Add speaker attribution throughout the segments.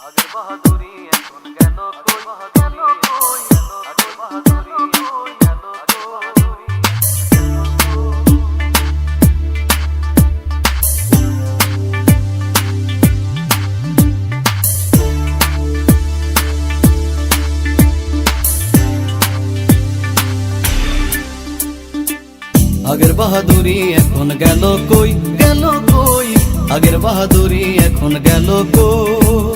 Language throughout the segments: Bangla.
Speaker 1: আগের বাহাদুরি এখন গেল কই গেল কই আগের বাহাদুরি এখন গেল আগের বাহাদুরি
Speaker 2: আগের বাহাদুরি এখন গেল কই গেল কই আগের বাহাদুরি এখন গেল কই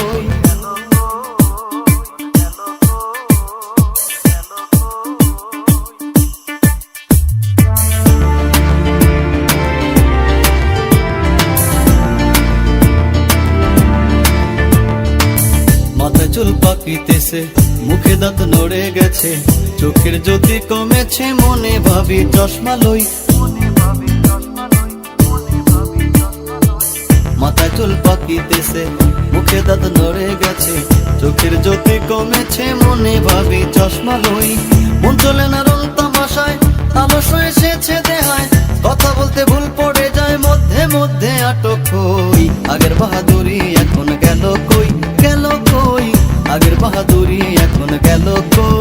Speaker 2: মাথায় মুখে দাঁত নড়ে গেছে, চোখের জ্যোতি কমেছে, মনে ভাবি চশমা লই। মাথায় চুল পাকিতেছে মুখে দাঁত নড়ে গেছে, চোখের জ্যোতি কমেছে, মনে ভাবি চশমা লই। মন চলে না রং তামাশায় আলস এসেছে দেহায়। কথা বলতে ভুল পড়ে যায়, মধ্যে মধ্যে আটক হই। আগের বাহাদুরি এখন গেল কই?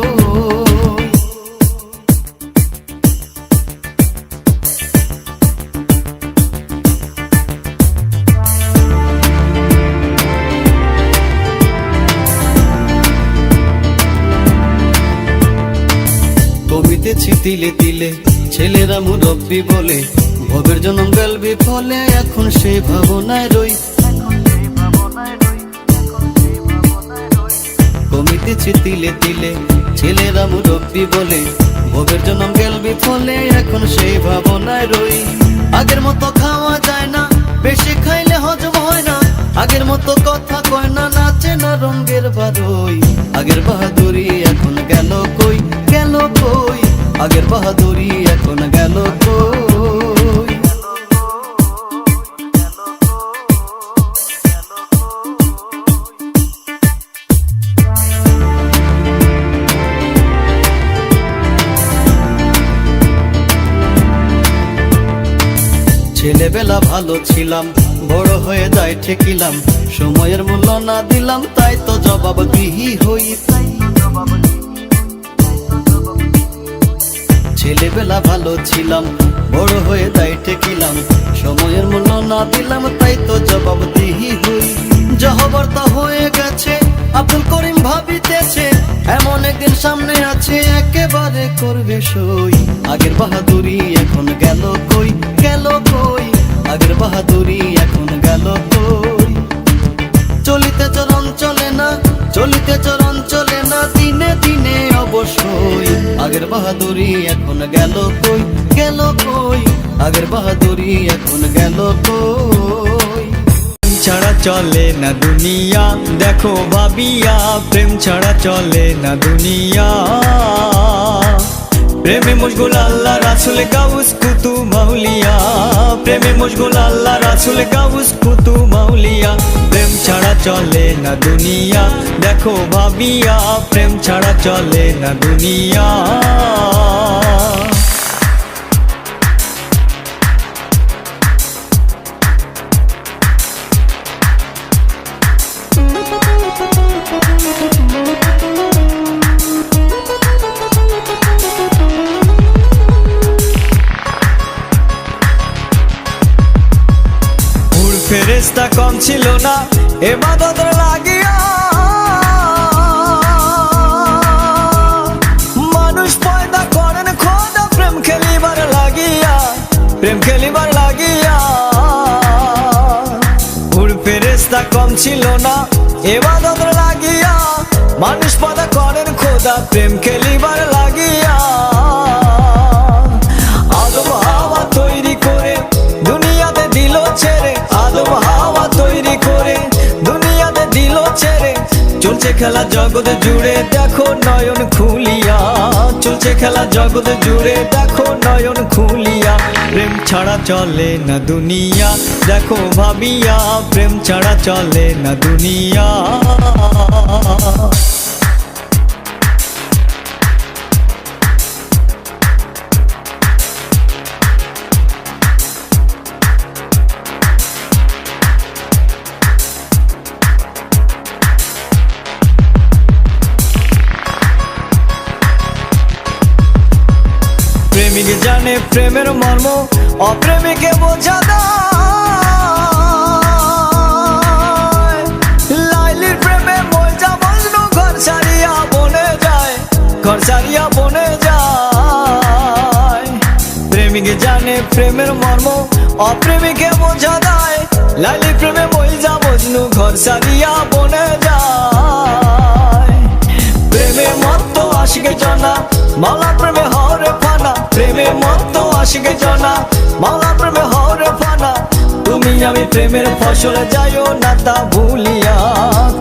Speaker 2: কমিতেছি তিলে তিলে, ছেলেরা মুরব্বি বলে, ভবের জন্ম গেলবি ফলে এখন সেই ভাবনায় রই। কমিতেছি তিলে তিলে, ছেলেরা মুরব্বি বলে। ভবের জন্ম গেলবি ফলে, এখন সেই ভাবনায় রই। আগের মতো খাওয়া যায় না, বেশি খাইলে হজম হয় না। আগের মতো কথা কয় না, নাচে না রঙ্গের বারোই আগের বাহাদুরি এখন গেল কই গেল কই? আগের বাহাদুরি এখন গেল কই? ছেলেবেলা ভালো ছিলাম, বড় হয়ে যায় ঠেকিলাম। সময়ের মূল্য না দিলাম, তাই তো জবাব দিহি হই। ছেলেবেলা ভালো ছিলাম, বড় হয়ে তাই ঠেকিলাম। সময়ের মূল্য না দিলাম, তাই তো জবাব দিহি হই। জহবর্তা হয়ে গেছে, আব্দুল করিম ভাবিতেছে, এমন একদিন সামনে আছে, একেবারে করবে সই। আগের বাহাদুরি এখন গেল কই গেল কই? আগের বাহাদুরি এখন গেল কই? চলিতে চরণ চলে না, চলিতে চরণ চলে না, দিনে দিনে অবশ্যই। আগের বাহাদুরি এখন গেল কই? গেল কই? আগের বাহাদুরি এখন গেল কই?
Speaker 3: ছাড়া চলে না দুনিয়া, দেখো ভাবিয়া, প্রেম ছাড়া চলে না দুনিয়া। প্রেমে মশগুল আল্লাহ, রাসুল গাউস কুতু মাউলিয়া। প্রেমে মশগুল আল্লাহ, রাসুল গাউস কুতু মাউলিয়া। প্রেম ছাড়া চলে না দুনিয়া। দেখো ভাবিয়া, প্রেম ছাড়া চলে না দুনিয়া। ফেরেস্তা কম ছিল না এবাদত লাগিয়া। মানুষ পয়দা করেন, খোদা প্রেম খেলিবার লাগিয়া, প্রেম খেলিবার লাগিয়া। ভুল ফেরেস্তা কম ছিল না এবাদত লাগিয়া। মানুষ পয়দা করেন, খোদা প্রেম খেলিবার চলছে খেলা জগৎ জুড়ে, দেখো নয়ন খুলিয়া। চলছে খেলা জগৎ জুড়ে, দেখো নয়ন খুলিয়া। প্রেম ছাড়া চলে না দুনিয়া, দেখো ভাবিয়া, প্রেম ছাড়া চলে না দুনিয়া। জানে প্রেমের মর্ম, অপ্রেমিকে বোঝা লাইলির প্রেমে মজা মজনু ঘর সারিয়া বনে যায়, ঘর সারিয়া বনে যায়। প্রেমিক জানে প্রেমের মর্ম, অপ্রেমিকে বোঝা দেয় লাইলির প্রেমে মজা মজনু ঘর সারিয়া বনে যায়। প্রেমে মত্ত আশিকে জানা ফানা প্রেমে মত আশিক জানা, মালা প্রেমে হরে ফানা। তুমি আমি প্রেমের ফসল যাইও না তা ভুলিয়া।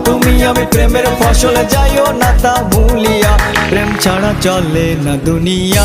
Speaker 3: তুমি আমি প্রেমের ফসল যাইও না তা ভুলিয়া। প্রেম ছাড়া চলে না দুনিয়া।